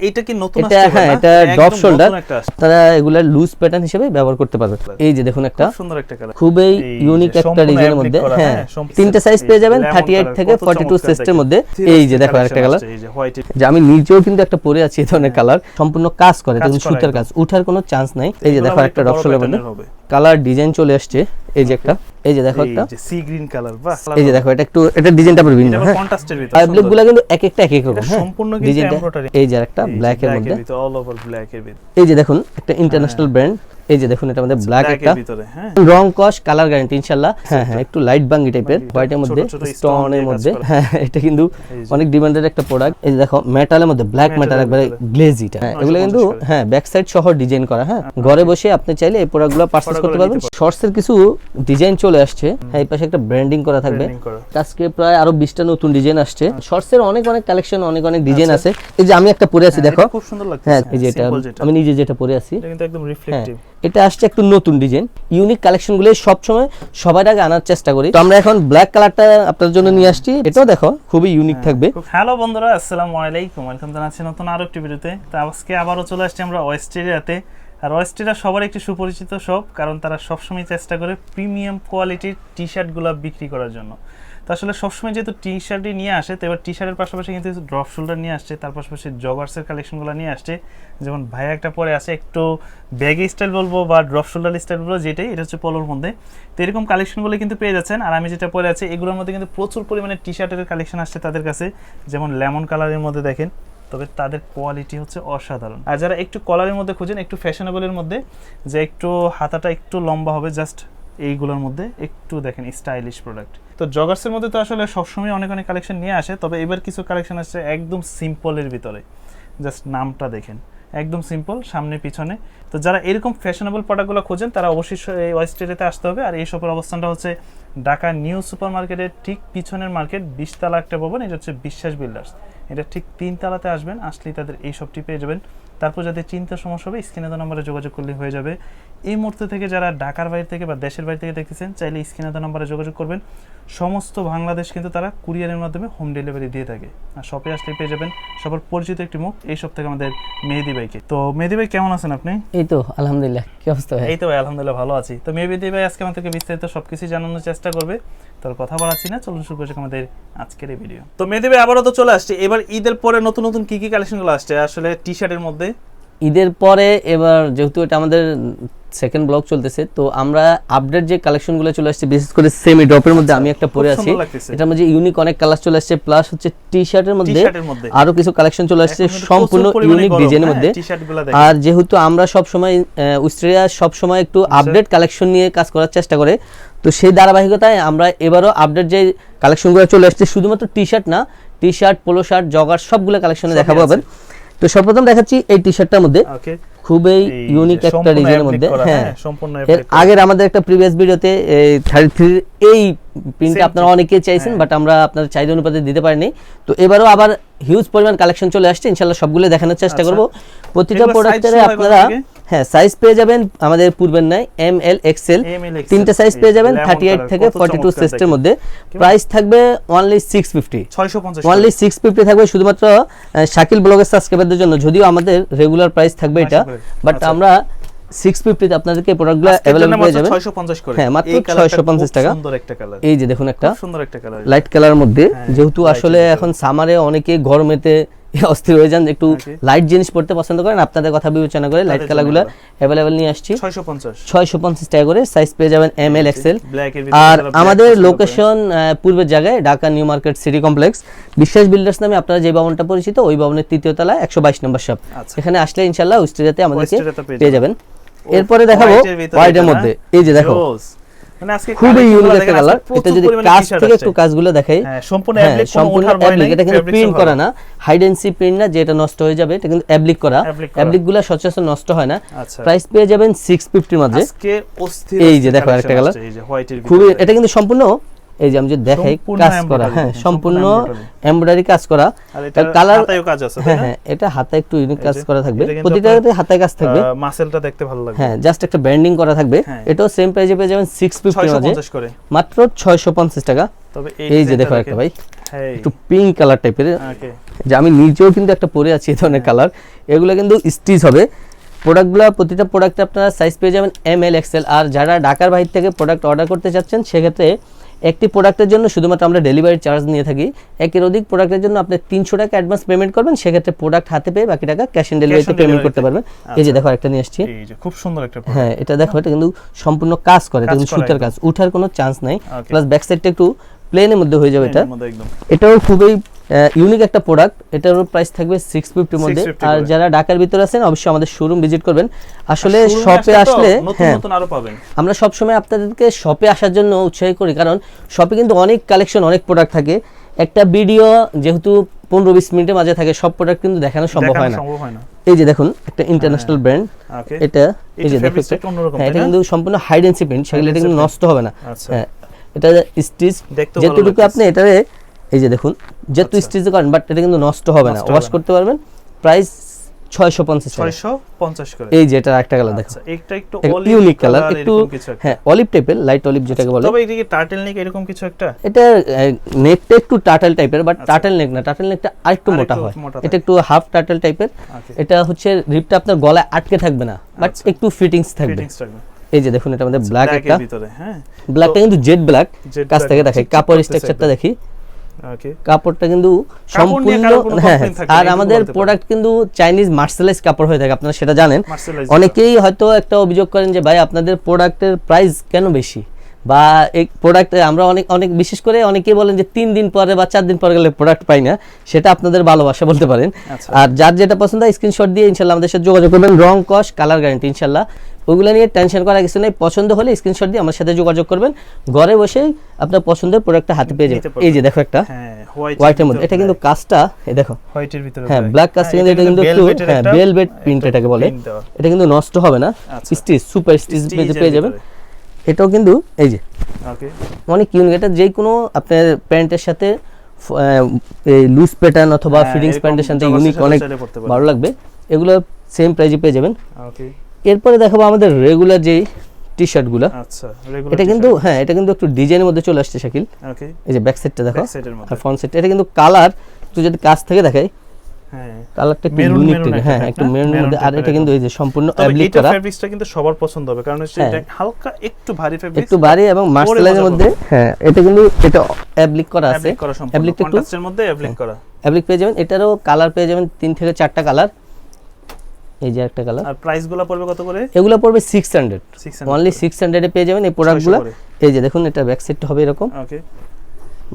এটা কি নতুন এটা হ্যাঁ এটা শোল্ডার। তারা এগুলা লুজ প্যাটার্ন হিসেবে ব্যবহার করতে পারবে। এই যে দেখুন একটা সুন্দর একটা কালার খুবই ইউনিক একটা ডিজাইনের মধ্যে হ্যাঁ হ্যাঁ, তিনটে সাইজ পেয়ে যাবেন lemon থার্টি এইট colour, থেকে কত ফর্টি টু চমৎকার মধ্যে। এই যে দেখো একটা কালার যে আমি নিজেও কিন্তু একটা পরে আছি এই ধরনের কালার সম্পূর্ণ কাজ করে করা সুতার কাজ উঠার কোনো চান্স নাই। এই যে দেখো একটা মধ্যে। এর হবে। কালার ডিজাইন চলে আসছে। এই যে একটা। এই যে দেখো একটা। সি গ্রিন কালার বাহ, এই যে দেখো এটা একটু এটা ডিজাইনটা পুরো ভিন্ন হ্যাঁ? কন্ট্রাস্টের ভিতর, আর সুন্দর। গুলা কিন্তু এক একটা এক এক রকম হ্যাঁ? সম্পূর্ণ কিন্তু এমব্রয়ডারি এই যে একটা ব্ল্যাক এর মধ্যে। অল ওভার ব্ল্যাক এর ভিতর। এই যে দেখুন একটা ইন্টারন্যাশনাল ব্র্যান্ড এই যে দেখুন এটা আমাদের ব্ল্যাক Black একটা হ্যাঁ। রং কস কালার গ্যারান্টি ইনশাআল্লাহ। হ্যাঁ হ্যাঁ একটু লাইট বাঙ্গি টাইপের হোয়াইটের মধ্যে স্টোনের মধ্যে। হ্যাঁ এটা কিন্তু অনেক ডিমান্ডেড একটা প্রোডাক্ট এই যে দেখো মেটালের মধ্যে ব্ল্যাক মেটাল একবারে। গ্লেজিটা হ্যাঁ এগুলো কিন্তু হ্যাঁ ব্যাক সাইড সহ ডিজাইন করা হ্যাঁ। ঘরে বসে আপনি চাইলে এই প্রোডাক্টগুলো পারচেজ করতে পারবেন। শর্টস এর কিছু ডিজাইন চলে আসছে। হ্যাঁ এই পাশে একটা ব্র্যান্ডিং করা থাকবে। আজকে প্রায় আরও 20টা নতুন ডিজাইন আসছে। শর্টস এর অনেক অনেক কালেকশন অনেক অনেক ডিজাইন আছে। এই যে আমি একটা পরে আছি হ্যাঁ, দেখো। খুব সুন্দর লাগতেছে। হ্যাঁ এই যে এটা আমি নিজে যেটা পরে আছি। এটা কিন্তু একদম হ্যাঁ reflective। এটা আসছে একটু নতুন ডিজাইন। ইউনিক কালেকশনগুলো সবসময় সবার আগে আনার চেষ্টা করি। তো আমরা এখন ব্ল্যাক কালারটা আপনার জন্য নিয়ে আসছি। এটাও দেখো খুবই ইউনিক থাকবে। হ্যালো বন্ধুরা আসসালামু আলাইকুম। ওয়েলকাম জানাচ্ছি নতুন আরও একটি ভিডিওতে। তো আজকে আবারও চলে আসছি আমরা ওয়েস্টেরিয়াতে আর ওয়েস্টেরিয়া সবার একটি সুপরিচিত শপ কারণ তারা সবসময় চেষ্টা করে প্রিমিয়াম কোয়ালিটির টি শার্টগুলো বিক্রি করার জন্য। আসলে সবসময় যেহেতু টি শার্টই নিয়ে আসে, তো এবার টি শার্টের পাশাপাশি কিন্তু ড্রপ শোল্ডার নিয়ে আসছে, তার পাশাপাশি জগার্সের কালেকশনগুলো নিয়ে আসছে। যেমন ভাইয়া একটা পরে আছে, একটু ব্যাগি স্টাইল বলব বা ড্রপ শোল্ডার স্টাইল বলব, যেটাই, এটা হচ্ছে পলোর মধ্যে। তো এরকম কালেকশনগুলো কিন্তু পেয়ে যাচ্ছেন, আর আমি যেটা পরে আছি, এগুলোর মধ্যে কিন্তু প্রচুর পরিমাণে টি শার্টের কালেকশন আসছে তাদের কাছে। যেমন লেমন কালারের মধ্যে দেখেন, তবে তাদের কোয়ালিটি হচ্ছে অসাধারণ। আর যারা একটু কলারের মধ্যে খুঁজেন, একটু ফ্যাশনেবলের মধ্যে, যে একটু হাতাটা একটু লম্বা হবে জাস্ট এইগুলোর মধ্যে একটু দেখেন স্টাইলিশ প্রোডাক্ট তো জগার্সের মধ্যে তো আসলে সবসময় অনেক অনেক কালেকশন নিয়ে আসে, তবে এবার কিছু কালেকশন আসছে একদম সিম্পলের ভিতরে। জাস্ট নামটা দেখেন, একদম সিম্পল সামনে, পিছনে। তো যারা এরকম ফ্যাশনেবল প্রোডাক্টগুলো খোঁজেন, তারা অবশ্যই এই ওয়েস্টেরিতে আসতে হবে। আর এই শপের অবস্থানটা হচ্ছে ঢাকা নিউ সুপার মার্কেটের ঠিক পিছনের মার্কেট, বিশতলা একটা ভবন, এটা হচ্ছে বিশ্বাস বিল্ডার্স। এটা ঠিক তিন তালাতে আসবেন, আসলেই তাদের এই শপটি পেয়ে যাবেন। তারপর যাদের চিন্তার সমস্যা হবে স্ক্রিনে তো নম্বরে যোগাযোগ করলে হয়ে যাবে। এই মুহূর্তে থেকে যারা ঢাকার বাইরে থেকে বা দেশের বাইরে থেকে দেখতেছেন চাইলে স্ক্রিনে তো নম্বরে যোগাযোগ করবেন। সমস্ত বাংলাদেশ কিন্তু তারা কুরিয়ারের মাধ্যমে হোম ডেলিভারি দিয়ে থাকে। আর শপে আসলে পেয়ে যাবেন সবার পরিচিত একটি মুখ এই সব থেকে আমাদের মেহেদি ভাইকে। তো মেহেদি ভাই কেমন আছেন আপনি? এই তো আলহামদুলিল্লাহ। কি অবস্থা ভাই? এই তো ভাই আলহামদুলিল্লাহ ভালো আছি। তো মেহেদি ভাই আজকে আমাদেরকে বিস্তারিত সবকিছু জানানোর চেষ্টা করবে। তোর কথা বাড়াচ্ছি না চলুন শুরু করছি আমাদের আজকের এই ভিডিও তো মেয়েদেবী আবারও তো চলে আসছে। এবার ঈদের পরে নতুন নতুন কি কি কালেকশনগুলো আসছে? আসলে টি শার্টের মধ্যে ঈদের পরে এবার যেহেতু এটা আমাদের সেকেন্ড ব্লক চলতেছে তো আমরা আপডেট যে কালেকশনগুলো চলে আসছে বিশেষ করে সেমি ড্রপের মধ্যে আমি একটা পরে আছি। এটার মধ্যে ইউনিক অনেক কালার চলে আসছে প্লাস হচ্ছে টি শার্টের মধ্যে আরও কিছু কালেকশন চলে আসছে সম্পূর্ণ ইউনিক ডিজাইনের হ্যাঁ, মধ্যে। আর যেহেতু আমরা সব সময় উস্ট্রেলিয়া সব সময় একটু আপডেট কালেকশন নিয়ে কাজ করার চেষ্টা করে তো সেই ধারাবাহিকতায় আমরা এবারও আপডেট যে কালেকশনগুলো চলে আসছে শুধুমাত্র টি শার্ট না T shirt polo shirt jogger সবগুলো কালেকশনে দেখাবো। আবার। তো সর্বপ্রথম দেখাচ্ছি এই টি শার্টটার মধ্যে খুবই ইউনিক একটা ডিজাইনের মধ্যে হ্যাঁ। সম্পূর্ণ এর আগের আমাদের একটা প্রিভিয়াস ভিডিওতে থার্টি থ্রি এই প্রিন্টটা আপনারা অনেকেই চাইছেন হ্যাঁ। বাট আমরা আপনার চাহিদা অনুপাতে দিতে পারিনি। তো এবারও আবার হিউজ পরিমাণ কালেকশন চলে আসছে ইনশাল্লাহ সবগুলো দেখানোর চেষ্টা করব করব। প্রতিটা প্রোডাক্টের হয় আপনারা? হ্যাঁ সাইজ পেয়ে যাবেন আমাদের পূর্বের নাই M L XL XL, size পেয়ে যাবেন থার্টি এইট থেকে ফর্টি টু চমৎকার মধ্যে। প্রাইস থাকবে only six fifty 650 only six fifty থাকবে শুধুমাত্র শাকিল ব্লগের সাবস্ক্রাইবারদের জন্য। যদিও আমাদের রেগুলার প্রাইস থাকবে এটা বাট আচ্ছা। আমরা সিক্স ফিফটিতে আপনাদেরকে প্রোডাক্টগুলো অ্যাভেলেবল পেয়ে যাবেন। হ্যাঁ, মাত্র 650 খুব টাকা। কালার এই যে দেখুন একটা সুন্দর একটা কালার লাইট কালারের মধ্যে। হ্যাঁ, যেহেতু আসলে এখন সামারে অনেকে গরমেতে অস্থির হয়ে যান একটু লাইট জিনিস পড়তে পছন্দ করেন আপনাদের কথা বিবেচনা করে লাইট কালারগুলো জন্য অ্যাভেলেবেল নিয়ে আসছি। 650 ছয়শো পঞ্চাশ টাকা করে সাইজ পেয়ে যাবেন এম এল এক্সেল আর আমাদের লোকেশন পূর্বের জায়গায় Dhaka new market city complex. Biswas builders নামে আপনারা যে ভবনটা পরিচিত ওই ভবনের তৃতীয় তলায় একশো বাইশ নম্বর শপ আচ্ছা। এখানে আসলে ইনশাল্লাহ উস্ট্রেলিয়াতে আমাদেরকে পেয়ে যাবেন। এরপরে দেখাবো হোয়াইটের মধ্যে। এই যে দেখো। মানে আজকে খুবই ইউনিক একটা কালার এটা যদি কাজ থেকে একটু কাজগুলো দেখাই। হ্যাঁ, হ্যাঁ এটা কিন্তু প্রিন্ট করা না। হাইড এন্ড প্রিন্ট না যেটা নষ্ট হয়ে যাবে এটা কিন্তু অ্যাপ্লিক করা। Applique গুলো সচরাচর নষ্ট হয় না। আচ্ছা। প্রাইস পেয়ে যাবেন সিক্স ফিফটির মধ্যে। আজকে অস্থির এই যে দেখো আরেকটা এর খুবই এটা কিন্তু সম্পূর্ণ এই যে আমি যদি দেখাই কাজ করা হ্যাঁ হ্যাঁ, সম্পূর্ণ এমব্রয়ডারি কাজ করা। কালার কাজ আছে, হ্যাঁ হ্যাঁ এটা হাতে একটু ইউনিক কাজ করা থাকবে। প্রতিটাতে হাতে কাজ থাকবে। মাসেলটা দেখতে ভালো লাগবে। হ্যাঁ জাস্ট একটা ব্যান্ডিং করা থাকবে। হ্যাঁ। এটাও সেম প্রাইসে পেয়ে যাবেন সিক্স ফিফটির 650 করে। মাত্র ছয়শো পঞ্চাশ টাকা। তবে এই যে দেখো একটা ভাই হ্যাঁ একটু পিঙ্ক কালার টাইপের যে আমি নিজেও কিন্তু একটা পরে আছি এই ধরনের কালার এগুলো কিন্তু স্টিচ হবে। প্রোডাক্টগুলো প্রতিটা প্রোডাক্টে আপনারা সাইজ পেয়ে যাবেন এম এল এক্সেল আর যারা ঢাকার বাইরে থেকে প্রোডাক্ট অর্ডার করতে চাচ্ছেন সেক্ষেত্রে একটি প্রোডাক্টের জন্য শুধুমাত্র আমরা ডেলিভারি চার্জ নিয়ে থাকি একের অধিক প্রোডাক্টের জন্য আপনি তিনশো টাকা অ্যাডভান্স পেমেন্ট করবেন সেক্ষেত্রে প্রোডাক্ট হাতে পেয়ে বাকি টাকা ক্যাশ অন ডেলিভারিতে পেমেন্ট করতে পারবেন। এই যে দেখো একটা নিয়ে আসছি। খুব সুন্দর একটা হ্যাঁ এটা দেখো এটা কিন্তু সম্পূর্ণ কাজ করে এটা কিন্তু সুতার কাজ। উঠার কোনো চান্স নাই। প্লাস ব্যাক সাইডটা একটু প্লেনের মধ্যে হয়ে যাবে এটা। এটাও খুবই ইউনিক একটা প্রোডাক্ট এটার প্রাইস থাকবে সিক্স ফিফটির মধ্যে। আর যারা ঢাকার ভিতরে আছেন অবশ্যই আমাদের শোরুম ভিজিট করবেন। আসলে শপে আসলে নতুন হ্যাঁ নতুন আরও পাবেন। আমরা সবসময় আপনাদেরকে শপে আসার জন্য উৎসাহী করি। কারণ শপে কিন্তু অনেক কালেকশন অনেক প্রোডাক্ট থাকে। একটা ভিডিও যেহেতু পনেরো বিশ মিনিটের মাঝে থাকে সব প্রোডাক্ট কিন্তু দেখানো সম্ভব হয় না। এই যে দেখুন একটা ইন্টারন্যাশনাল ব্র্যান্ড ওকে এটা এই যে দেখো fabrics টা একটা- একটু অন্যরকম, হ্যাঁ এটা কিন্তু সম্পূর্ণ হাইডেন্সি প্রিন্ট সেগুলো এটা কিন্তু নষ্ট হবে না। এটা স্টিচ যেটুকু আপনি এটারে এই যে দেখুন যেহেতু আচ্ছা। স্টিচ করেন বাট এটা কিন্তু নষ্ট হবে না। ওয়াশ করতে পারবেন প্রাইস ছয়শো পঞ্চাশ টাকা 650 করে। এই যে এটা একটা কালার দেখো। আচ্ছা একটু একটা ইউনিক কালার একটু। হ্যাঁ অলিভ টাইপের লাইট অলিভ যেটাকে বলে। তবে এটা কি টার্টেল নেক এরকম কিছু একটা? এটা নেকটা একটু টার্টেল টাইপের বাট টার্টেল নেক না টার্টেল নেকটা আরেকটু মোটা হয়। এটা একটু হাফ টার্টেল টাইপের এটা হচ্ছে রিপটা আপনার গলায় আটকে থাকবে না বাট আচ্ছা। একটু ফিটিংস থাকবে। ফিটিংস থাকবে। এই যে দেখুন এটা আমাদের ব্ল্যাক একটা। ভিতরে হ্যাঁ। ব্ল্যাকটা কিন্তু জেড ব্ল্যাক কাছ থেকে দেখাই কাপড় স্ট্রাকচারটা দেখি। ওকে কাপড়টা কিন্তু সম্পূর্ণ হ্যাঁ না, আর আমাদের প্রোডাক্ট কিন্তু চাইনিজ মার্সেলাইজ কাপড় হয়ে থাকে আপনারা সেটা জানেন। অনেকেই হয়তো একটা অভিযোগ করেন যে ভাই আপনাদের প্রোডাক্টের প্রাইস কেন বেশি? বা এই প্রোডাক্ট আমরা অনেক অনেক বিশেষ করে অনেকেই বলেন যে তিন দিন পরে বা চার দিন পরে গেলে প্রোডাক্ট পাই না। সেটা আপনাদের ভালোবাসা বলতে পারেন। আচ্ছা। আর যার যেটা পছন্দ হয় স্ক্রিনশট দিয়ে ইনশাল্লাহ আমাদের সাথে যোগাযোগ করবেন। রং কস কালার গ্যারান্টি ইনশাল্লাহ। ওগুলো নিয়ে টেনশন করার কিছু নেই। পছন্দ হলে স্ক্রিনশট দিয়ে আমার সাথে যোগাযোগ করবেন। ঘরে বসেই আপনার পছন্দের প্রোডাক্টটা হাতে পেয়ে যাবেন। এই যে দেখো একটা হ্যাঁ হোয়াইটের মধ্যে। এটা কিন্তু কাজটা এই দেখো। হোয়াইটের ভিতরে হ্যাঁ ব্ল্যাক কাজ হ্যাঁ, এটা কিন্তু একটু হ্যাঁ ভেলভেট প্রিন্ট এটাকে বলে। এটা কিন্তু নষ্ট হবে না। আচ্ছা। স্টিচ সুপার স্টিচ পেয়ে যাবেন। এটাও কিন্তু এই যে। ওকে অনেক ইউনিক এটা যে কোনো আপনার প্যান্টের সাথে এই লুজ প্যাটার্ন অথবা হ্যাঁ, ফিটিংস প্যান্টের সাথে ইউনিক অনেক। ভালো লাগবে। এগুলো সেম প্রাইজে পেয়ে যাবেন। ওকে এরপরে দেখাবো আমাদের রেগুলার যেই টি শার্টগুলো আচ্ছা এটা কিন্তু হ্যাঁ এটা কিন্তু একটু ডিজাইনের মধ্যে চলে আসছে শাকিল। ওকে এই যে ব্যাক সাইডটা দেখো আর ফ্রন্ট সাইডটা এটা কিন্তু কালার একটু যদি কাছ থেকে দেখাই হ্যাঁ। কালারটা একটু ইউনিক হ্যাঁ একটু মেরুনের মধ্যে। আর এটা কিন্তু এই যে সম্পূর্ণ অ্যাপ্লিক করা। ফেব্রিক্সটা কিন্তু সবার পছন্দ হবে কারণ হ্যাঁ। এটা হালকা একটু ভারী ফেব্রিক্স একটু ভারী এবং মধ্যে হ্যাঁ এটা কিন্তু এটা অ্যাপ্লিক করা আছে। অ্যাপ্লিক করা সম্পূর্ণ। কন্ট্রাস্টের মধ্যে অ্যাপ্লিক করা। অ্যাপ্লিক পেয়ে যাবেন। এটারও কালার পেয়ে যাবেন তিন থেকে চারটা কালার এই যে একটা কালার আর প্রাইসগুলো পড়বে কত করে? এগুলো পড়বে সিক্স হান্ড্রেড 600 অনলি সিক্স হান্ড্রেডে পেয়ে যাবেন এই প্রোডাক্টগুলো। এই যে দেখুন এটা ব্যাক সাইডটা হবে এরকম। ওকে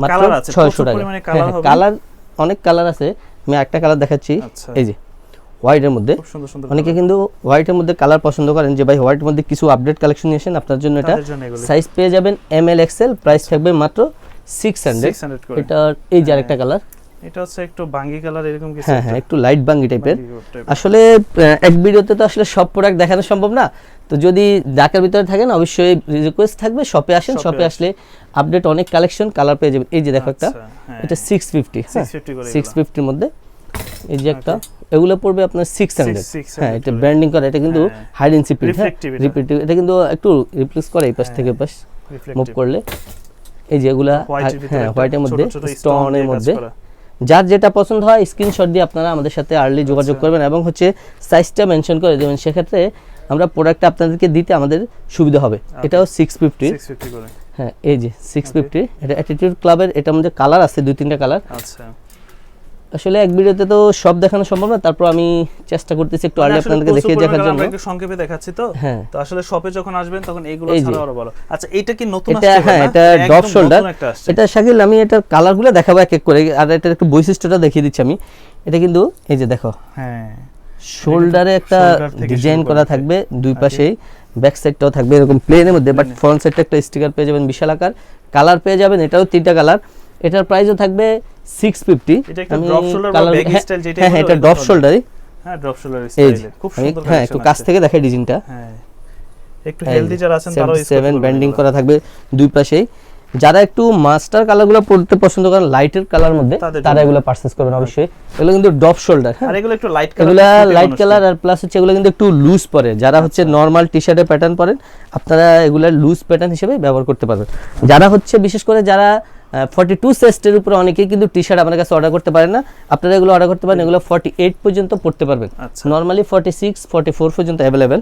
মাত্র Colour আছে, ছয়শো প্রচুর টাকা। পরিমাণে colour হবে। কালার অনেক কালার আছে। আমি একটা কালার দেখাচ্ছি। আচ্ছা। এই যে হোয়াইটের মধ্যে। খুব সুন্দর সুন্দর অনেকে কিন্তু হোয়াইটের মধ্যে কালার পছন্দ করেন যে ভাই হোয়াইটের মধ্যে কিছু আপডেট কালেকশন নিয়ে আসেন আপনার জন্য এটা সাইজ পেয়ে যাবেন এম এল এক্সেল প্রাইস থাকবে মাত্র সিক্স হান্ড্রেড 600 এটা এই যে হ্যাঁ, আরেকটা কালার এটা হচ্ছে একটু বাঙ্গি কালার এরকম কিছু হ্যাঁ হ্যাঁ একটু লাইট বাঙ্গি টাইপের। আসলে এক ভিডিওতে তো আসলে সব প্রোডাক্ট দেখানো সম্ভব না। তো যদি ঢাকার ভিতরে থাকেন অবশ্যই রিকোয়েস্ট থাকবে শপে আসেন শপে আসলে আপডেট অনেক কালেকশন কালার পেয়ে যাবেন। এই যে দেখো একটা আচ্ছা, হ্যাঁ। এটা সিক্স ফিফটি হ্যাঁ সিক্স ফিফটির মধ্যে। এই যে একটা এগুলো পড়বে আপনার সিক্স হান্ড্রেড হ্যাঁ এটা ব্র্যান্ডিং করা এটা কিন্তু। হাইড হ্যাঁ। এটা। রিপিটিভ এটা কিন্তু একটু রিপ্লেস করে এই পাশ হ্যাঁ, থেকে পাশ। মুভ করলে। এই যে এগুলা White এর ভিতরে হ্যাঁ হোয়াইটের মধ্যে স্টোনের মধ্যে। যার যেটা পছন্দ হয় স্ক্রিনশট দিয়ে আপনারা আমাদের সাথে আর্লি যোগাযোগ আচ্ছা। করবেন এবং হচ্ছে সাইজটা মেনশন করে দেবেন। সেক্ষেত্রে আমরা প্রোডাক্টটা আপনাদেরকে দিতে আমাদের সুবিধা হবে। এটাও সিক্স ফিফটি হ্যাঁ এই যে সিক্স ফিফটি এটা অ্যাটিটিউড ক্লাবের এটা মধ্যে কালার আছে দুই তিনটা কালার আচ্ছা। আসলে এক ভিডিওতে তো সব দেখানো সম্ভব না তারপর আমি চেষ্টা করতেছি একটু মানে আর্লি আপনাদেরকে দেখিয়ে দেখার জন্য। একটু সংক্ষেপে দেখাচ্ছি তো। হ্যাঁ। তো আসলে শপে যখন আসবেন তখন এইগুলো ছাড়া আরও ভালো আচ্ছা এটা কি নতুন এটা হ্যাঁ এটা একদম ড্রপ নতুন শোল্ডার এটা শাকিল আমি এটার কালারগুলো দেখাবো এক এক করে আর এটার একটু বৈশিষ্ট্যটা দেখিয়ে দিচ্ছি আমি। এটা কিন্তু এই যে দেখো। হ্যাঁ। শোল্ডারে একটা ডিজাইন করা থাকবে দুই. পাশেই। ব্যাক সাইডটাও থাকবে এরকম প্লেনের মধ্যে বাট। ফ্রন্ট সাইডটা একটা স্টিকার পেয়ে যাবেন বিশাল আকার। কালার পেয়ে যাবেন এটাও তিনটা কালার এটার প্রাইসও থাকবে সিক্স ফিফটি এটা একটা drop shoulder বা baggy style যেটাই হ্যাঁ হ্যাঁ এটা ড্রপ শোল্ডারই হ্যাঁ ড্রপ শোল্ডার এই খুব সুন্দর হ্যাঁ একটু কাছ থেকে দেখাই ডিজাইনটা হ্যাঁ একটু হেলদি যারা আছেন তারাও সেভেন ব্যান্ডিং করা থাকবে দুই পাশেই। যারা একটু মাস্টার কালারগুলো পড়তে পছন্দ করেন লাইটের কালার মধ্যে তারা। এগুলো পারচেজ করবেন অবশ্যই। এগুলো কিন্তু ড্রপ শোল্ডার হ্যাঁ। এগুলো একটু লাইট কালার এগুলা লাইট কালার আর প্লাস হচ্ছে এগুলো কিন্তু একটু লুজ পরে। যারা হচ্ছে নর্মাল টি শার্টের প্যাটার্ন পরেন আপনারা এগুলা লুজ প্যাটার্ন হিসেবে ব্যবহার করতে পারবেন। যারা হচ্ছে বিশেষ করে যারা ফর্টি টু সেস্টের উপরে অনেকে কিন্তু টি শার্ট আপনার কাছে অর্ডার করতে পারেন না। আপনারা এগুলো অর্ডার করতে পারেন এগুলো ফর্টি এইট পর্যন্ত পড়তে পারবেন। Normally forty six forty four পর্যন্ত অ্যাভেলেবেল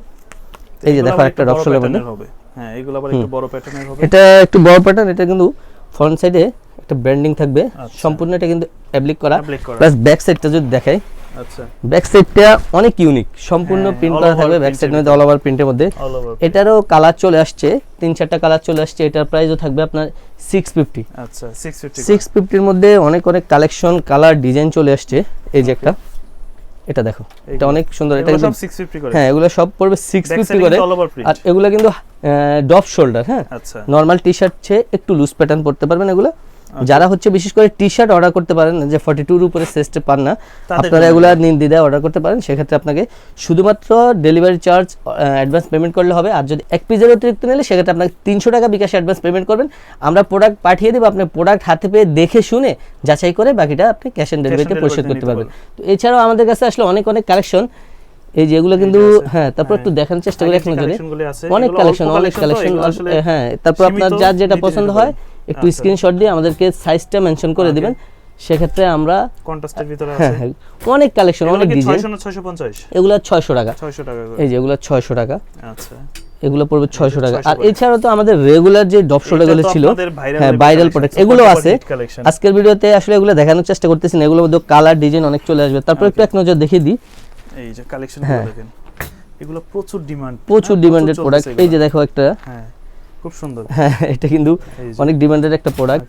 এই যে দেখো একটা মধ্যে হবে। হ্যাঁ এগুলো আবার একটু বড় প্যাটার্নের হবে। এটা একটু বড় প্যাটার্ন এটা কিন্তু ফ্রন্ট সাইডে একটা ব্র্যান্ডিং থাকবে। আচ্ছা। সম্পূর্ণ এটা কিন্তু অ্যাপ্লিক করা। প্লাস ব্যাক সাইডটা যদি দেখাই আচ্ছা। ব্যাক সাইডটা অনেক ইউনিক সম্পূর্ণ হ্যাঁ, প্রিন্ট করা থাকবে ব্যাক এর মধ্যে অল ওভার প্রিন্টের মধ্যে। এটারও কালার চলে আসছে তিন চারটা কালার চলে আসছে এটার প্রাইসও থাকবে আপনার সিক্স ফিফটি আচ্ছা 650 সিক্স ফিফটির মধ্যে অনেক অনেক কালেকশন কালার ডিজাইন চলে আসছে এই যে একটা। এটা দেখো এটা অনেক সুন্দর এটা সব 650 করে। হ্যাঁ এগুলো সব পড়বে সিক্স ব্যাক ফিফটি সাইডে করে আর এগুলো কিন্তু ডপ শোল্ডার হ্যাঁ। আচ্ছা। নর্মাল টি শার্ট চেয়ে একটু লুজ প্যাটার্ন পড়তে পারবেন এগুলো। যারা হচ্ছে বিশেষ করে টি শার্ট অর্ডার করতে পারেন যে ফর্টি টুর উপরে সেস্টে পান না আপনারা। এগুলো নির্দিদায় অর্ডার করতে পারেন। সেক্ষেত্রে আপনাকে শুধুমাত্র ডেলিভারি চার্জ অ্যাডভান্স পেমেন্ট করলে হবে। আর যদি এক পিসের অতিরিক্ত নিলে সেক্ষেত্রে আপনাকে তিনশো টাকা বিকাশ অ্যাডভান্স পেমেন্ট করবেন। আমরা প্রোডাক্ট পাঠিয়ে দেবো আপনি প্রোডাক্ট হাতে পেয়ে দেখে শুনে যাচাই করে বাকিটা আপনি ক্যাশ অন ডেলিভারিতে পরিশোধ করতে পারবেন। তো এছাড়াও আমাদের কাছে আসলে অনেক অনেক কালেকশন এই যেগুলো কিন্তু হ্যাঁ তারপর হ্যাঁ। একটু দেখানোর চেষ্টা করি আছে, অনেক কালেকশন অনেক কালেকশন হ্যাঁ তারপর আপনার যার যেটা পছন্দ হয়। একটু আচ্ছা। স্ক্রিনশট দিয়ে আমাদেরকে সাইজটা মেনশন করে দিবেন। সেক্ষেত্রে আমরা কন্ট্রাস্টের ভিতরে হ্যাঁ আছে। হ্যাঁ অনেক কালেকশন অনেক ডিজাইন 600 না 650 এগুলো ছয়শো টাকা। 600 টাকা এই যে এগুলো ছয়শো টাকা। আচ্ছা। এগুলো পড়বে ছয়শো টাকা। আর করে। এছাড়াও তো আমাদের রেগুলার যে ডপ শোল্ডারগুলো তো ছিল হ্যাঁ ভাইরাল প্রোডাক্ট এগুলো আছে। আজকের ভিডিওতে আসলে এগুলো দেখানোর চেষ্টা করতেছি না এগুলোর মধ্যে কালার ডিজাইন অনেক চলে আসবে। তারপর একটু এক নজর দেখিয়ে দিই। এই যে কালেকশন হ্যাঁ। দেখেন। এগুলো প্রচুর ডিমান্ড প্রচুর ডিমান্ডেড প্রোডাক্ট এই যে দেখো একটা। হ্যাঁ। খুব সুন্দর। হ্যাঁ এটা কিন্তু অনেক ডিমান্ডেড একটা প্রোডাক্ট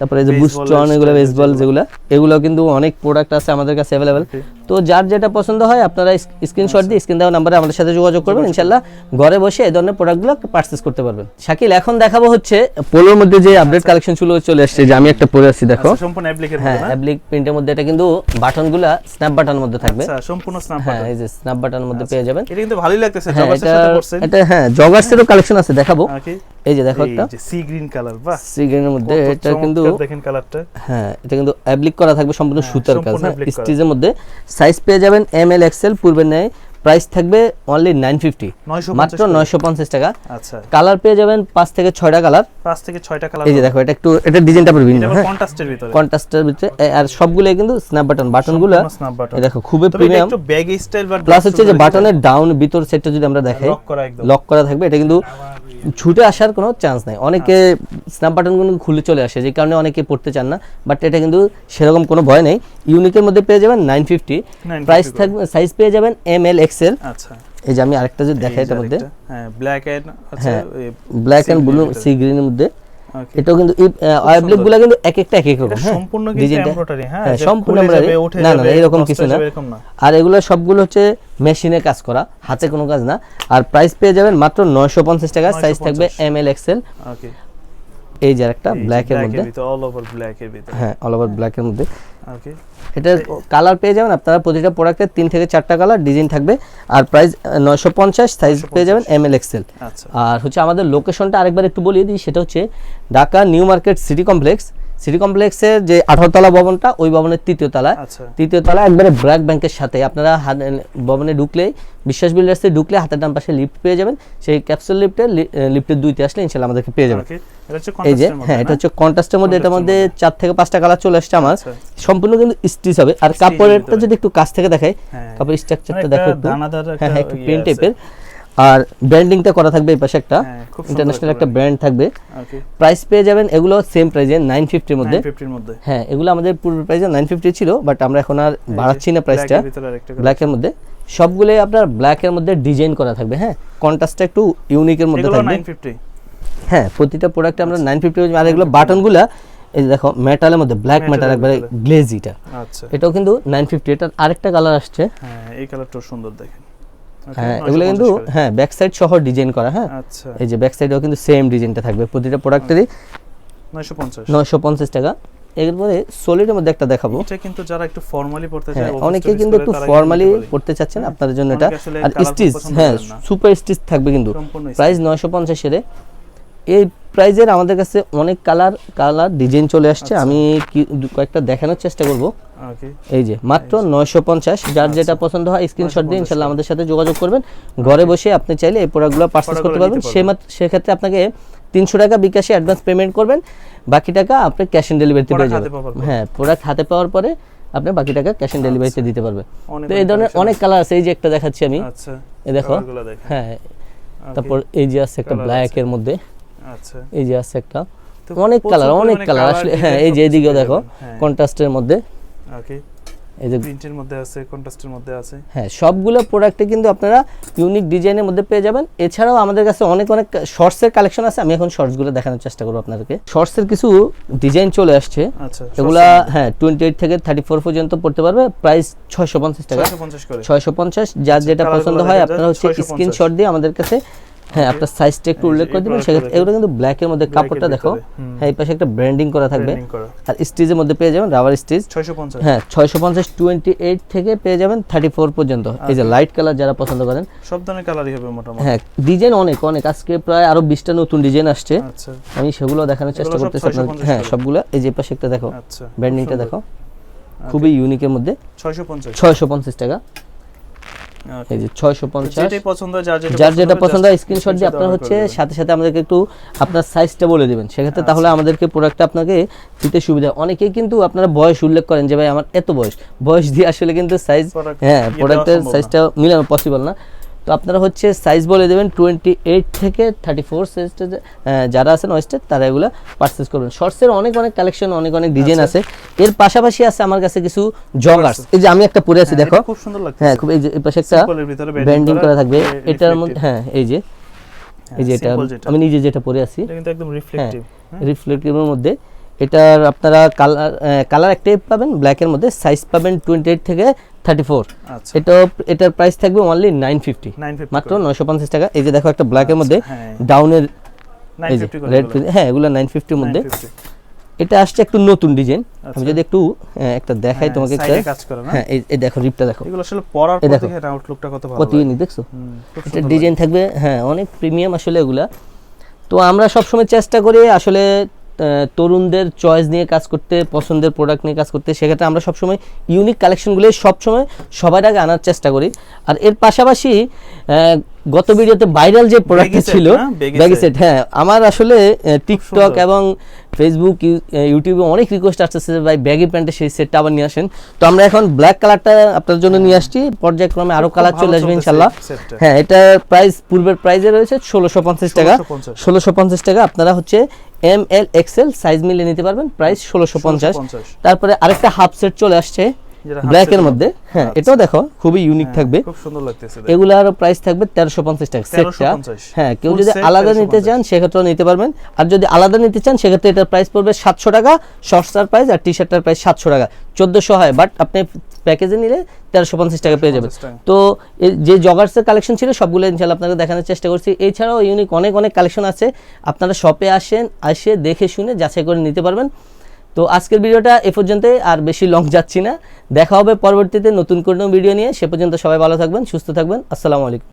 তারপরে এই যে বুস্টন এগুলো বেসবল যেগুলো। এগুলো কিন্তু অনেক প্রোডাক্ট আছে আমাদের কাছে অ্যাভেলেবেল তো যার যেটা পছন্দ হয় আপনারা স্ক্রিনশট দিয়ে স্ক্রিন দেওয়া নাম্বারে আমাদের সাথে যোগাযোগ করবেন। ইনশাল্লাহ ঘরে বসে এই ধরনের প্রোডাক্টগুলো পারচেস করতে পারবেন। শাকিল এখন দেখাবো হচ্ছে পোলোর মধ্যে যে আপডেট কালেকশন চলে চলে আসছে যে আমি একটা পরে আসছি দেখো। আচ্ছা, সম্পূর্ণ অ্যাপ্লিকের হ্যাঁ অ্যাপ্লিক প্রিন্টের মধ্যে এটা কিন্তু বাটনগুলা স্ন্যাপ বাটনের মধ্যে থাকবে। আচ্ছা সম্পূর্ণ স্ন্যাপ হ্যাঁ এই যে স্ন্যাপ বাটনের মধ্যে পেয়ে যাবেন। এটা কিন্তু ভালোই লাগতেছে হ্যাঁ জগার্সের এটা সাথে পড়ছেন এটা হ্যাঁ জগার্সেরও কালেকশন আছে দেখাবো। এই যে দেখো একটা। সি গ্রিন কালার বাহ। সি গ্রিনের মধ্যে এটা কিন্তু দেখেন কালারটা হ্যাঁ এটা কিন্তু অ্যাপ্লিক করা থাকবে সম্পূর্ণ হ্যাঁ, সুতার কাজ। হ্যাঁ। স্টিচের মধ্যে সাইজ পেয়ে যাবেন এম এল এক্সেল পূর্বের ন্যায় প্রাইস থাকবে অনলি নাইন ফিফটি 950 মাত্র করে। নয়শো পঞ্চাশ টাকা। আচ্ছা। কালার পেয়ে যাবেন পাঁচ থেকে ছয়টা কালার পাঁচ থেকে ছয়টা কালার এই যে দেখো এটা একটু এটা ডিজাইনটা পুরো ভিন্ন। হ্যাঁ কন্ট্রাস্টের ভিতরে। কন্ট্রাস্টের ভিতরে। আর সবগুলোই কিন্তু স্ন্যাপ বাটন বাটনগুলো এই দেখো খুবই প্রিমিয়াম একটু ব্যাগি স্টাইল বা প্লাস হচ্ছে যে বাটনের ডাউন ভিতর সেটটা যদি আমরা দেখাই লক করা একদম। লক করা থাকবে এটা কিন্তু ছুটে আসার কোনো চান্স নাই। অনেকে স্ন্যাপ বাটনগুলো খুলে চলে আসে যে কারণে অনেকে পড়তে চান না বাট এটা কিন্তু সেরকম কোনো ভয় নেই। ইউনিকের মধ্যে পেয়ে যাবেন নাইন ফিফটি প্রাইস থাকবে সাইজ পেয়ে যাবেন এম এল এক্সেল আচ্ছা। এই যে আমি আরেকটা যদি দেখাই এটার মধ্যে হ্যাঁ ব্ল্যাক অ্যান্ড আচ্ছা হ্যাঁ, ব্ল্যাক এন্ড ব্লু সি গ্রিনের মধ্যে। এটাও কিন্তু অয়েবলিকগুলো কিন্তু এক একটা এক এক রকম হ্যাঁ? সম্পূর্ণ এমব্রয়ডারি হ্যাঁ হ্যাঁ, সম্পূর্ণ উঠে না, না, এরকম কিছু না। আর এগুলো সবগুলো হচ্ছে মেশিনে কাজ করা হাতে কোনো কাজ না। আর প্রাইস পেয়ে যাবেন মাত্র নয়শো পঞ্চাশ টাকা সাইজ থাকবে 950 এম এল এক্সেল ওকে এই যে একটা ব্ল্যাক এর মধ্যে। অল ওভার ব্ল্যাক এর ভিতরে। হ্যাঁ অল ওভার ব্ল্যাক এর মধ্যে। ওকে এটা কালার পেয়ে যাবেন আপনারা প্রতিটা প্রোডাক্টের তিন থেকে চারটা কালার ডিজাইন থাকবে। আর প্রাইস নয়শো পঞ্চাশ সাইজ পেয়ে যাবেন এম এল এক্সেল আর হচ্ছে আমাদের লোকেশনটা আরেকবার একটু বলিয়ে দিই সেটা হচ্ছে Dhaka new market city complex. City কমপ্লেক্সের যে আঠারোতলা ভবনটা ওই ভবনের তৃতীয় তলায়। আচ্ছা। তৃতীয় তলা একবারে ব্র্যাক ব্যাংকের সাথে। আপনারা ভবনে ঢুকলেই বিশ্বাস বিল্ডার্সে ঢুকলে হাতের ডান পাশে লিফট পেয়ে যাবেন। সেই ক্যাপসুল লিফটে লিফটের দুইতে আসলে ইনশাল্লাহ আমাদেরকে পেয়ে যাবেন। এই যে হ্যাঁ এটা হচ্ছে কন্ট্রাস্টের মধ্যে এটার মধ্যে চার থেকে পাঁচটা কালার চলে আসছে আমার। আচ্ছা। সম্পূর্ণ কিন্তু স্টিচ হবে। আর কাপড়েরটা যদি একটু কাছ থেকে দেখাই হ্যাঁ। কাপড়ের স্ট্রাকচারটা মানে দেখো একটু হ্যাঁ হ্যাঁ একটু ইয়ে প্রিন্ট আছে। টাইপের আর ব্র্যান্ডিংটা করা থাকবে এই পাশে একটা ইন্টারন্যাশনাল একটা ব্র্যান্ড থাকবে। প্রাইস পেয়ে যাবেন এগুলো সেম প্রাইজে নাইন ফিফটির মধ্যে। 950 এর মধ্যে। হ্যাঁ এগুলো আমাদের পূর্ব প্রাইসে নাইন ফিফটি ছিল বাট আমরা এখন আর বাড়াচ্ছি না প্রাইসটা। ব্ল্যাকের মধ্যে। সবগুলোই আপনার ব্ল্যাকের মধ্যে ডিজাইন করা থাকবে হ্যাঁ। কন্ট্রাস্টটা একটু ইউনিকের মধ্যে থাকবে। 950 হ্যাঁ প্রতিটা প্রোডাক্টে আমরা নাইন ফিফটি আর এগুলো বাটনগুলা এই দেখো মেটালের মধ্যে ব্ল্যাক মেটাল একবারে গ্লেজিটা আচ্ছা। এটাও কিন্তু নাইন ফিফটি এটার আরেকটা কালার আসছে। হ্যাঁ এই কালারটাও সুন্দর দেখেন। হ্যাঁ এগুলো কিন্তু হ্যাঁ ব্যাক সাইড সহ ডিজাইন করা হ্যাঁ? আচ্ছা। এই যে ব্যাক সাইডেও কিন্তু সেম ডিজাইনটা থাকবে প্রতিটা প্রোডাক্টেরই 950 নয়শো পঞ্চাশ টাকা। এরপরে সলিডের মধ্যে একটা দেখাবো। এটা কিন্তু যারা একটু ফর্মালি পড়তে চায় হ্যাঁ অনেকে কিন্তু একটু ফর্মালি পড়তে চাচ্ছেন হ্যাঁ, আপনাদের জন্য এটা। আর স্টিচ হ্যাঁ সুপার স্টিচ থাকবে কিন্তু। প্রাইস নয়শো পঞ্চাশের এই প্রাইজের আমাদের কাছে অনেক কালার কালার ডিজাইন চলে আসছে। আচ্ছা। আমি কয়েকটা দেখানোর চেষ্টা করব। এই যে মাত্র নয়শো পঞ্চাশ। যার যেটা পছন্দ হয় স্ক্রিনশট দিয়ে ইনশাল্লাহ আমাদের সাথে যোগাযোগ করবেন। ঘরে বসে আপনি চাইলে এই প্রোডাক্টগুলো পারচেস করতে পারবেন। সে মাত্র সেক্ষেত্রে আপনাকে তিনশো টাকা বিকাশে অ্যাডভান্স পেমেন্ট করবেন। বাকি টাকা আপনি ক্যাশ অন ডেলিভারিতে পেয়ে যাবেন। হ্যাঁ প্রোডাক্ট হাতে পাওয়ার পরে আপনি বাকি টাকা ক্যাশ অন ডেলিভারিতে দিতে পারবেন। তো এই ধরনের অনেক কালার আছে। এই যে একটা দেখাচ্ছি আমি। আচ্ছা এই দেখো। হ্যাঁ। তারপর এই যে আছে একটা ব্ল্যাক এর মধ্যে। আচ্ছা। এই যে আছে একটা। অনেক কালার অনেক কালার আসলে হ্যাঁ এই যে এদিকেও দেখো হ্যাঁ, কন্ট্রাস্টের মধ্যে। ওকে এই যে প্রিন্টের মধ্যে আছে কন্ট্রাস্টের মধ্যে আছে। হ্যাঁ সবগুলো প্রোডাক্টে কিন্তু আপনারা ইউনিক ডিজাইনের মধ্যে পেয়ে যাবেন। এছাড়াও আমাদের কাছে অনেক অনেক শর্টসের কালেকশন আছে। আমি এখন শর্টসগুলো দেখানোর চেষ্টা করব আপনাদেরকে। শর্টসের কিছু ডিজাইন চলে আসছে। আচ্ছা এগুলা হ্যাঁ টোয়েন্টি এইট থেকে থার্টি ফোর পর্যন্ত পড়তে পারবে। প্রাইস ছয়শো পঞ্চাশ টাকা। ছয়শো পঞ্চাশ যার যেটা পছন্দ হয় আপনারা হচ্ছে স্ক্রিনশট দিয়ে আমাদের কাছে হ্যাঁ আপনার সাইজটা একটু উল্লেখ করে দিবেন সেক্ষেত্রে এগুলো কিন্তু ব্ল্যাকের মধ্যে কাপড়টা দেখো। হ্যাঁ এই পাশে একটা ব্র্যান্ডিং করা থাকবে। আর স্টিচের মধ্যে পেয়ে যাবেন রাবার স্টিচ 650 হ্যাঁ ছয়শো পঞ্চাশ টোয়েন্টি এইট থেকে পেয়ে যাবেন থার্টি ফোর পর্যন্ত। এই যে লাইট কালার যারা পছন্দ করেন। সব ধরনের কালারই হবে মোটামুটি। হ্যাঁ ডিজাইন অনেক অনেক। আজকে প্রায় আরও বিশটা নতুন ডিজাইন আসছে। আচ্ছা। আমি সেগুলো দেখানোর চেষ্টা করতেছি আপনাদের হ্যাঁ। সবগুলো। এই যে পাশে একটা দেখো। আচ্ছা ব্র্যান্ডিংটা দেখো। খুবই ইউনিকের মধ্যে। 650 ছয়শো পঞ্চাশ টাকা। এই যে ছয়শো পঞ্চাশ। যেটাই পছন্দ যার যেটা পছন্দ স্ক্রিনশট দিয়ে আপনার হচ্ছে সাথে সাথে আমাদেরকে একটু আপনার সাইজটা বলে দিবেন। সেক্ষেত্রে তাহলে আমাদেরকে প্রোডাক্টটা আপনাকে দিতে সুবিধা। অনেকেই কিন্তু আপনারা বয়স উল্লেখ করেন যে ভাই আমার এত বয়স। বয়স দিয়ে আসলে কিন্তু সাইজ হ্যাঁ প্রোডাক্টের। সাইজটা মিলানো পসিবল না। তো আপনারা হচ্ছে সাইজ বলে দেবেন টোয়েন্টি এইট থেকে থার্টি ফোর সাইজটা যারা আছেন ওয়েস্টের তারা এগুলো পারচেস করবেন। শর্টসের অনেক অনেক কালেকশন অনেক অনেক ডিজাইন আচ্ছা। আছে। এর পাশাপাশি আছে আমার কাছে কিছু জগার্স এই যে আমি একটা পরে আছি হ্যাঁ, দেখো। খুব সুন্দর লাগছে হ্যাঁ খুব এই যে এই পাশে একটা ব্যান্ডিং করা, করা থাকবে। এটার মধ্যে হ্যাঁ এই যে এই যে এটা আমি নিজে যেটা পরে আছি। এটা কিন্তু একদম রিফ্লেক্টিভ রিফ্লেক্টিভের মধ্যে। এটার আপনারা কালার কালার একটাই পাবেন ব্ল্যাকের মধ্যে সাইজ পাবেন টোয়েন্টি এইট থেকে থার্টি ফোর আচ্ছা। এটা এটার প্রাইস থাকবে অনলি নাইন ফিফটি মাত্র নয়শো পঞ্চাশ টাকা। এই যে দেখো একটা ব্ল্যাকের মধ্যে হ্যাঁ। ডাউনের এই যে 950 করে রেড হ্যাঁ এগুলো নাইন ফিফটির মধ্যে। এটা আসছে একটু নতুন ডিজাইন আমি আচ্ছা। যদি একটু একটা দেখাই হ্যাঁ, তোমাকে একটা। কাজ করে না? হ্যাঁ এই দেখো রিপটা দেখো। এগুলো আসলে পরার পর আউটলুকটা কত ভালো কত লাগে। ইউনিক দেখছ এটা ডিজাইন থাকবে হ্যাঁ অনেক প্রিমিয়াম আসলে এগুলা। তো আমরা সবসময় চেষ্টা করি আসলে তরুণদের চয়েস নিয়ে কাজ করতে পছন্দের প্রোডাক্ট নিয়ে কাজ করতে সেক্ষেত্রে আমরা সবসময় ইউনিক কালেকশনগুলো সবসময় সবার আগে আনার চেষ্টা করি। আর এর পাশাপাশি গত ভিডিওতে ভাইরাল যে প্রোডাক্টটা ছিল না? Baggy ব্যাগি সেট হ্যাঁ আমার আসলে টিকটক এবং ফেসবুক ইউটিউবে অনেক রিকোয়েস্ট আসতেছে ভাই ব্যাগি প্যান্টের সেই সেটটা আবার নিয়ে আসেন। তো আমরা এখন ব্ল্যাক কালারটা আপনার জন্য নিয়ে আসছি। পর্যায়ক্রমে আরও কালার চলে আসবে ইনশাল্লাহ। হ্যাঁ এটা প্রাইস পূর্বের প্রাইজে রয়েছে ষোলোশো পঞ্চাশ টাকা। ষোলোশো পঞ্চাশ টাকা। আপনারা হচ্ছে এম এল এক্সেল সাইজ মিলে নিতে পারবেন। প্রাইস ষোলোশো পঞ্চাশ। তারপরে আরেকটা হাফ সেট চলে আসছে। ব্ল্যাকের set মধ্যে হ্যাঁ আচ্ছা। এটাও দেখো খুবই ইউনিক হ্যাঁ, থাকবে। খুব সুন্দর লাগতেছে এগুলার প্রাইস থাকবে তেরোশো পঞ্চাশ টাকা সেটটা হ্যাঁ কেউ যদি আলাদা নিতে চান সেক্ষেত্রেও নিতে পারবেন। আর যদি আলাদা নিতে চান সেক্ষেত্রে এটার প্রাইস পড়বে সাতশো টাকা। শর্টসটার প্রাইস আর টি শার্টটার প্রাইস সাতশো টাকা। চোদ্দোশো হয় বাট আপনি প্যাকেজে নিলে তেরোশো পঞ্চাশ টাকা পেয়ে যাবেন। তো যে জগার্সের কালেকশন ছিল সবগুলো ইনশাল্লাহ আপনাকে দেখানোর চেষ্টা করছি। এছাড়াও ইউনিক অনেক অনেক কালেকশন আছে। আপনারা শপে আসেন এসে দেখে শুনে যাচাই করে নিতে পারবেন। তো আজকের ভিডিওটা এ পর্যন্তই, আর বেশি লং যাচ্ছি না। দেখা হবে পরবর্তীতে নতুন কোনো ভিডিও নিয়ে। সে পর্যন্ত সবাই ভালো থাকবেন, সুস্থ থাকবেন। আসসালামু আলাইকুম।